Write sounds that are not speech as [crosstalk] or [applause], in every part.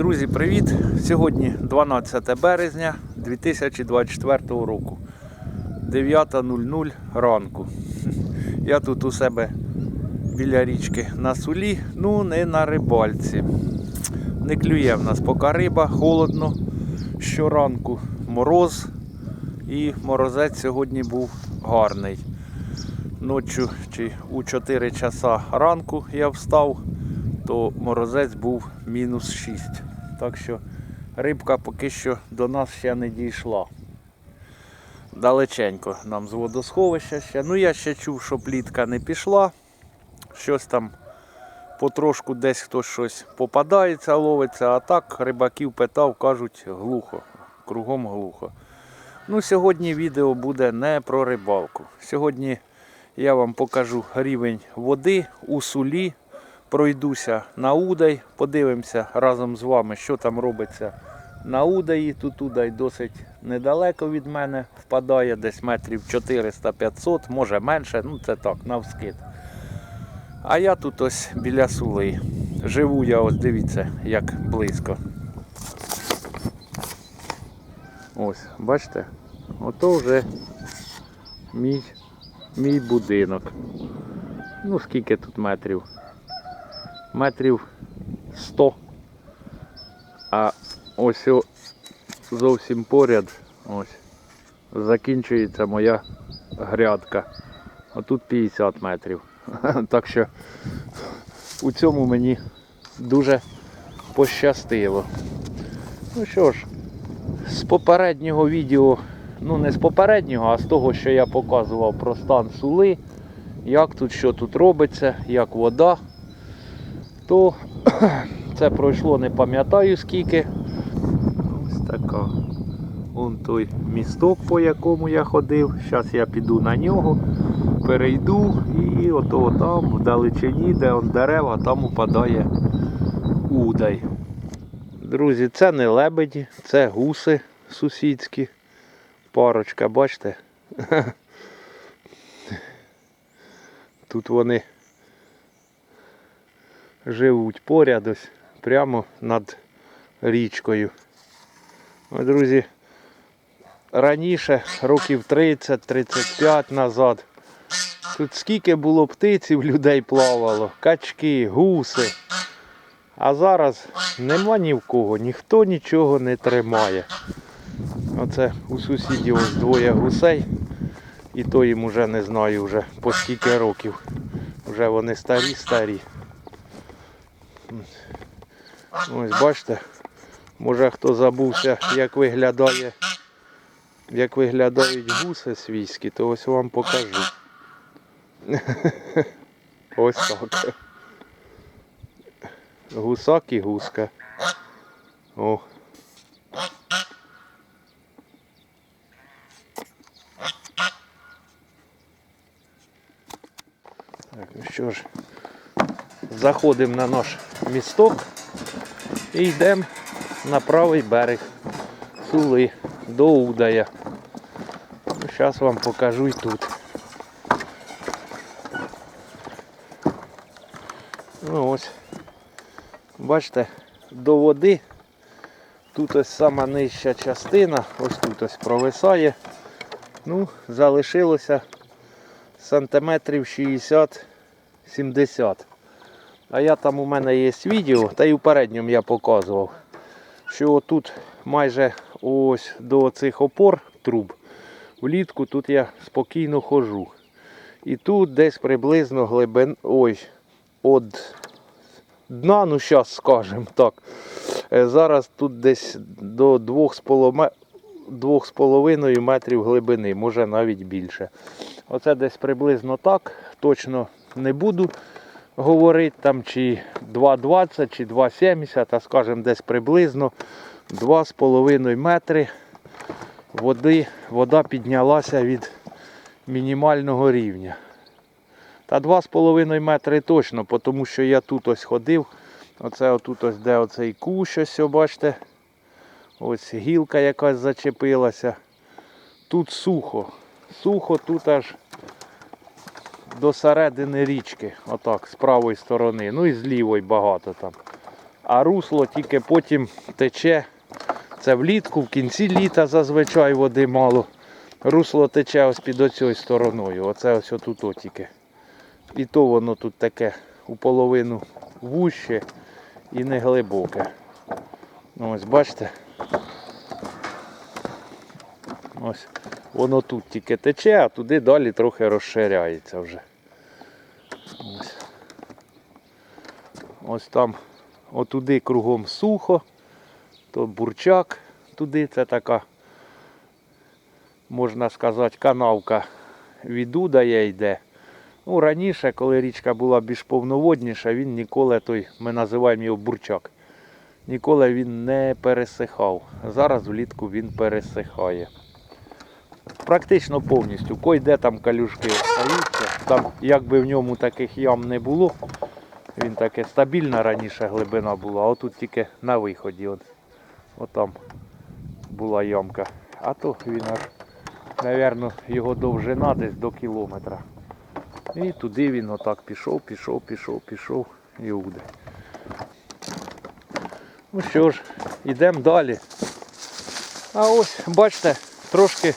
Друзі, привіт! Сьогодні 12 березня 2024 року. 9.00 ранку. Я тут у себе біля річки на сулі, ну не на рибальці. Не клює в нас поки риба, холодно. Щоранку мороз. І морозець сьогодні був гарний. Ночі чи у 4 часа ранку я встав, то морозець був мінус 6. Так що рибка поки що до нас ще не дійшла. Далеченько нам з водосховища ще. Ну я ще чув, що плітка не пішла. Щось там потрошку десь хтось щось попадається, ловиться, а так рибаків питав, кажуть, глухо, кругом глухо. Ну, сьогодні відео буде не про рибалку. Сьогодні я вам покажу рівень води у сулі. Пройдуся на Удай, подивимося разом з вами, що там робиться на Удаї. Тут Удай досить недалеко від мене впадає, десь метрів 400-500, може менше, ну це так, навскид. А я тут ось біля сули. Живу я, ось дивіться, як близько. Ось, бачите? Ото вже мій, мій будинок. Ну, скільки тут метрів? Метрів 100. А ось зовсім поряд ось закінчується моя грядка. А тут 50 метрів. [laughs] Так що у цьому мені дуже пощастило. Ну що ж, з попереднього відео, ну не з попереднього, а з того, що я показував про стан сули, як тут, що тут робиться, як вода, то [clears throat] це пройшло не пам'ятаю скільки. Ось така. Вон той місток, по якому я ходив. Зараз я піду на нього, перейду і ото там, в далечині, де он дерева, там упадає удай. Друзі, це не лебеді, це гуси сусідські. Парочка, бачите? [laughs] Тут вони живуть поряд ось прямо над річкою. Ось, друзі, раніше, років 30-35 назад, тут скільки було птиців, людей плавало, качки, гуси. А зараз нема ні в кого, ніхто нічого не тримає. Оце у сусідів ось двоє гусей. І то їм уже не знаю вже по скільки років. Вже вони старі, старі. Ось бачите, може хто забувся, як виглядає, як виглядають гуси свійські, то ось вам покажу. [laughs] Ось так. Гусак і гуска. О. Так, ну що ж, заходимо на наш місток і йдемо на правий берег Сули до Удая. Зараз вам покажу і тут. Ну ось. Бачите, до води тут ось сама нижча частина, ось тут ось провисає. Ну, залишилося сантиметрів 60-70. А я там у мене є відео, та й у передньому я показував, що тут майже ось до цих опор труб влітку тут я спокійно ходжу. І тут десь приблизно глибин, ой, от дна, ну зараз скажемо так. е, Зараз тут десь до 2,5 метрів глибини, може навіть більше. Оце десь приблизно так. Точно не буду говорити там чи 2,20 чи 2,70, а скажемо десь приблизно 2,5 метри води, вода піднялася від мінімального рівня. Та 2,5 метри точно, тому що я тут ось ходив. Оце отут ось де оцей кущ, ось, бачите. Ось гілка якась зачепилася. Тут сухо. Сухо тут аж до середини річки. Отак, з правої сторони. Ну і з лівої багато там. а русло тільки потім тече. Це влітку, в кінці літа зазвичай води мало. Русло тече ось під оцією стороною. Оце ось отут о тільки. І то воно тут таке у половину вуще і не глибоке. Ну, Ось бачите. Ось воно тут тільки тече, а туди далі трохи розширяється вже. Ось, Ось там, отуди кругом сухо, то бурчак туди, це така, можна сказати, канавка від Удая йде. Ну, раніше, коли річка була більш повноводніша, він ніколи той, ми називаємо його бурчак. Ніколи він не пересихав. Зараз влітку він пересихає. Практично повністю. Кой де там калюшки остаються. Там, якби в ньому таких ям не було, він таке стабільна раніше глибина була, а отут тільки на виході. От, отам була ямка. А то він аж, мабуть, його довжина десь до кілометра. І туди він отак пішов, пішов, пішов, пішов і уде. Ну що ж, йдемо далі. А ось, бачите, трошки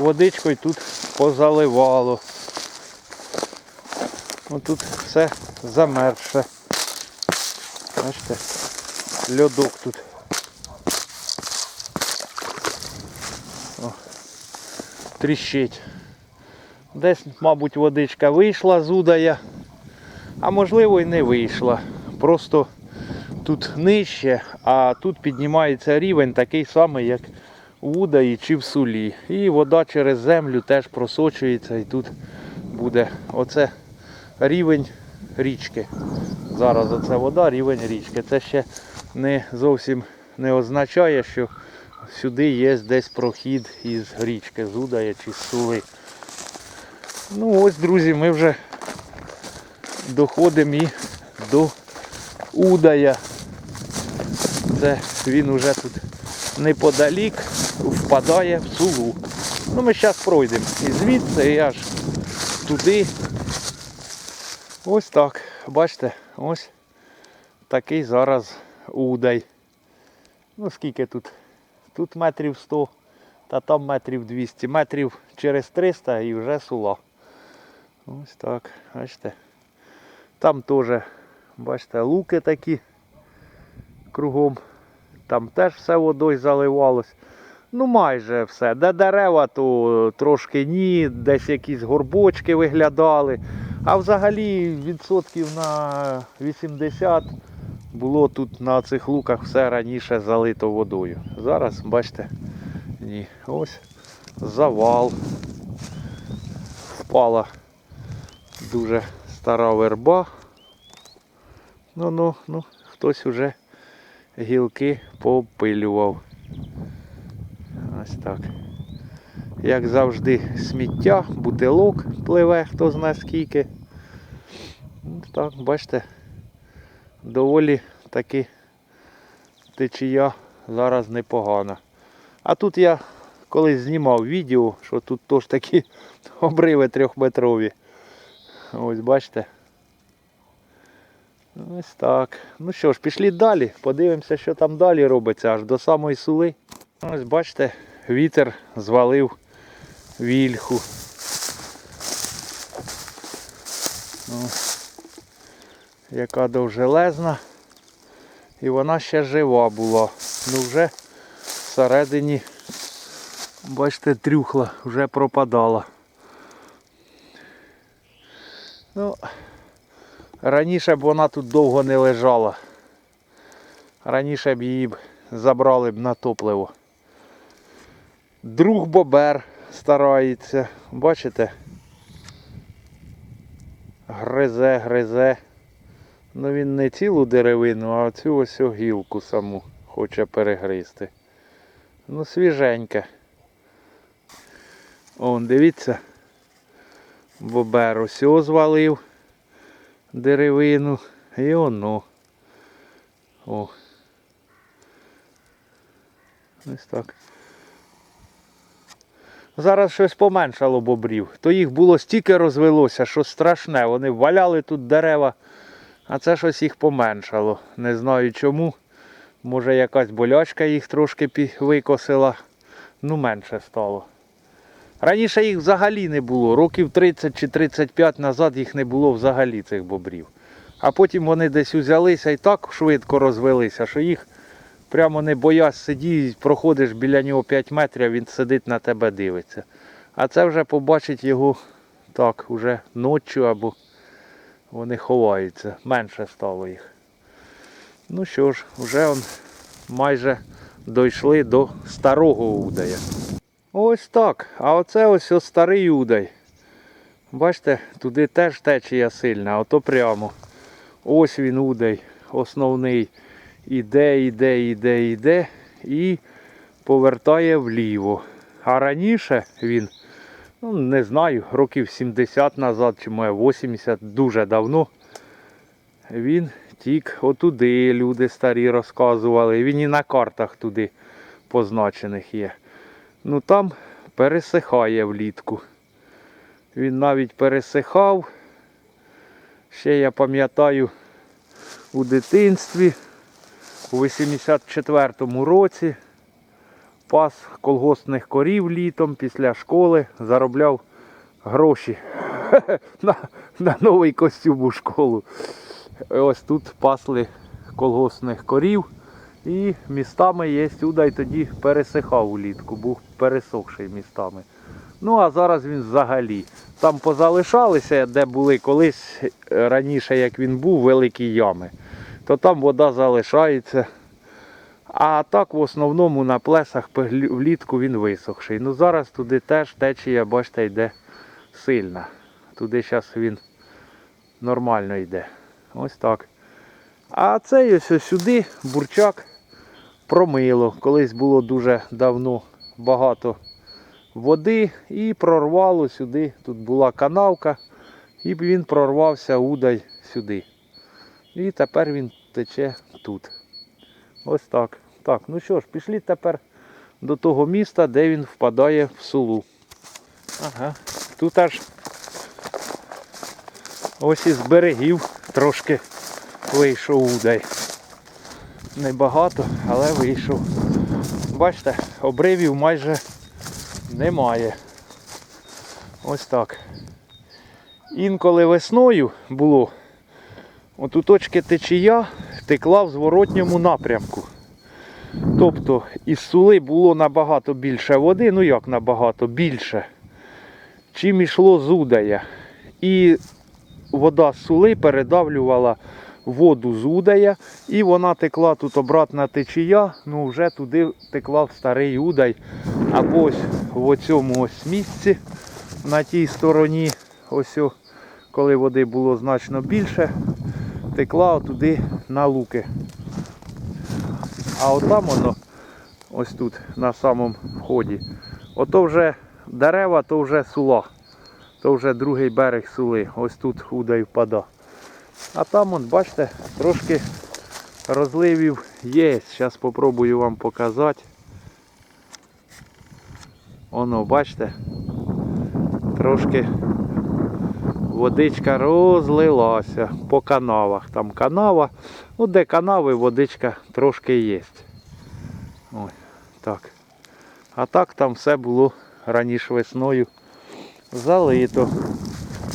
водичкою тут позаливало. Ось тут все замерзше. Бачите, льодок тут. О, тріщить. Десь, мабуть, водичка вийшла з удая, а можливо і не вийшла. Просто тут нижче, а тут піднімається рівень такий самий, як в удаї чи в сулі. І вода через землю теж просочується і тут буде оце рівень річки. Зараз оце вода, рівень річки. Це ще не зовсім не означає, що сюди є десь прохід із річки, з удая чи з сули. Ну ось, друзі, ми вже доходимо і до Удая. Це він уже тут неподалік впадає в сулу. Ну ми зараз пройдемо і звідси і аж туди. Ось так. Бачите, ось такий зараз удай. Ну скільки тут? Тут метрів 100, та там метрів 200, метрів через 300 і вже сула. Ось так, бачите. Там теж, бачите, луки такі кругом. Там теж все водою заливалось. Ну майже все. Де дерева, то трошки ні, десь якісь горбочки виглядали. А взагалі відсотків на 80 було тут на цих луках все раніше залито водою. Зараз, бачите, ні. Ось завал. Впала дуже стара верба. Ну, ну, ну, хтось уже гілки попилював. Ось так. Як завжди, сміття, бутилок пливе, хто знає скільки. Так, бачите, доволі таки течія зараз непогана. А тут я колись знімав відео, що тут теж такі [laughs] обриви трьохметрові. Ось бачите. Ось так. Ну що ж, пішли далі. Подивимося, що там далі робиться, аж до самої сули. Ось бачите, вітер звалив вільху. Ось. Яка довжелезна. І вона ще жива була. Ну вже всередині, бачите, трюхла, вже пропадала. Ну, раніше б вона тут довго не лежала. Раніше б її забрали б на топливо. Друг бобер старається, бачите? Гризе, гризе. Ну він не цілу деревину, а цю ось гілку саму хоче перегризти. Ну, свіженьке. Он, дивіться. Бобер ось звалив деревину і воно. О. Ось так. Зараз щось поменшало бобрів. То їх було стільки розвелося, що страшне. Вони валяли тут дерева А це щось їх поменшало. Не знаю чому. Може якась болячка їх трошки викосила. Ну, менше стало. Раніше їх взагалі не було. Років 30 чи 35 назад їх не було взагалі цих бобрів. А потім вони десь узялися і так швидко розвелися, що їх прямо не боясь сидіть, проходиш біля нього 5 метрів, він сидить на тебе дивиться. А це вже побачить його так, уже ночі або вони ховаються. Менше стало їх. Ну що ж, вже он майже дійшли до старого удая. Ось так. А оце ось старий удай. Бачите, туди теж течія сильна, ото прямо. Ось він удай, основний. Іде, іде, іде, іде і повертає вліво. А раніше він, ну не знаю, років 70 назад чи може 80, дуже давно. Він тік отуди, люди старі розказували. Він і на картах туди позначених є. Ну там пересихає влітку. Він навіть пересихав. Ще я пам'ятаю у дитинстві, у 84-му році пас колгоспних корів літом після школи заробляв гроші [laughs] на, на новий костюм у школу. Ось тут пасли колгоспних корів. І містами є сюди і тоді пересихав улітку, був пересохший містами. Ну а зараз він взагалі. Там позалишалися, де були колись раніше, як він був, великі ями. То там вода залишається. А так в основному на плесах влітку він висохший. Ну зараз туди теж течія, бачите, йде сильна. Туди зараз він нормально йде. Ось так. А цей ось ось сюди бурчак промило. Колись було дуже давно багато води і прорвало сюди. Тут була канавка, і він прорвався удай сюди. І тепер він тече тут. Ось так. Так, ну що ж, пішли тепер до того міста, де він впадає в сулу. Ага. Тут аж ось із берегів трошки вийшов удай. Небагато, але вийшов. Бачите, обривів майже немає. Ось так. Інколи весною було, от у точки течія текла в зворотньому напрямку. Тобто із сули було набагато більше води, ну як набагато більше, чим ішло з удая. І вода з сули передавлювала воду з удая, і вона текла тут обратна течія, ну вже туди текла в старий удай. Або ось в цьому ось місці на тій стороні, ось коли води було значно більше, текла туди на луки. А отам воно, ось тут, на самому вході, ото вже дерева, то вже сула. То вже другий берег сули. Ось тут удай впада. А там, от, бачите, трошки розливів є. Зараз спробую вам показати. Воно, бачите, трошки водичка розлилася по канавах. Там канава, ну де канави, водичка трошки є. Ось, так. А так там все було раніше весною залито.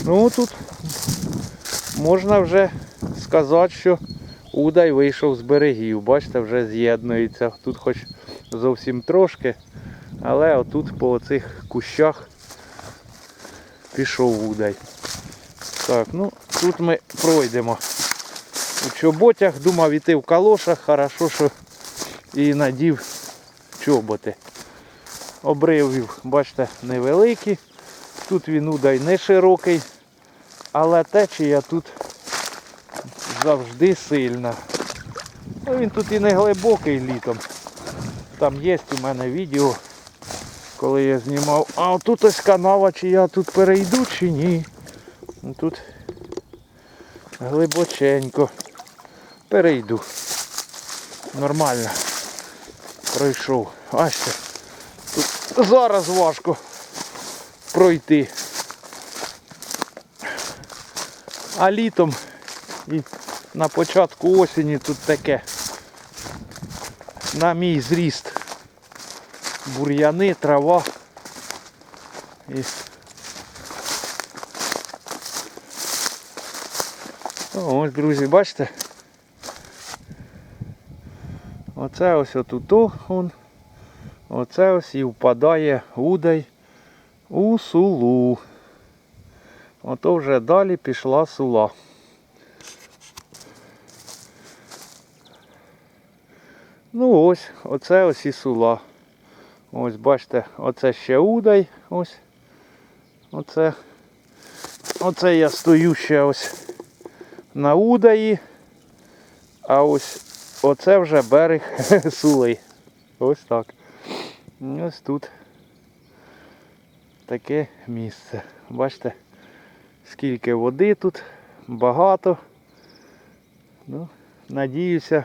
Ну тут можна вже сказати, що удай вийшов з берегів. Бачите, вже з'єднується. Тут хоч зовсім трошки, але отут по оцих кущах пішов удай. Так, ну тут ми пройдемо. У чоботях думав іти в калошах, хорошо, що і надів чоботи. Обривів, бачите, невеликі. Тут він удай не широкий, але течія тут завжди сильна. Ну, він тут і не глибокий літом. Там є у мене відео, коли я знімав. А тут ось канава, чи я тут перейду, чи ні. Ну, Тут глибоченько. Перейду. Нормально. Пройшов. Бачите, тут зараз важко пройти. А літом і на початку осені тут таке. На мій зріст. Бур'яни, трава. І... Ось, друзі, бачите? Оце ось отут он. Оце ось і впадає удай у сулу. Ото вже далі пішла сула. Ну ось, оце ось і сула. Ось бачите, оце ще удай. Ось. Оце. Оце я стою ще ось на удаї. А ось оце вже берег [laughs] сули. Ось так. Ось тут таке місце. Бачите, скільки води тут, багато. Ну, надіюся,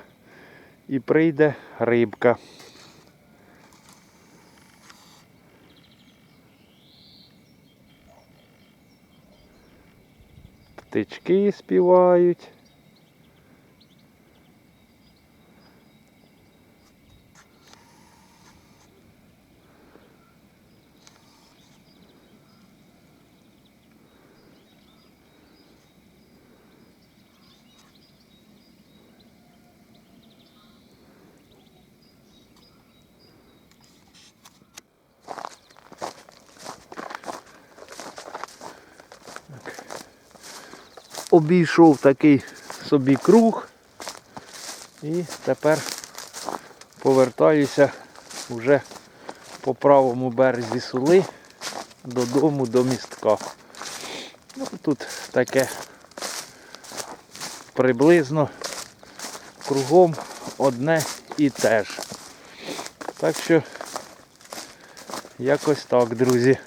і прийде рибка. Птички співають. Обійшов такий собі круг. І тепер повертаюся вже по правому березі сули додому до містка. Ну, тут таке приблизно кругом одне і те ж. Так що якось так, друзі.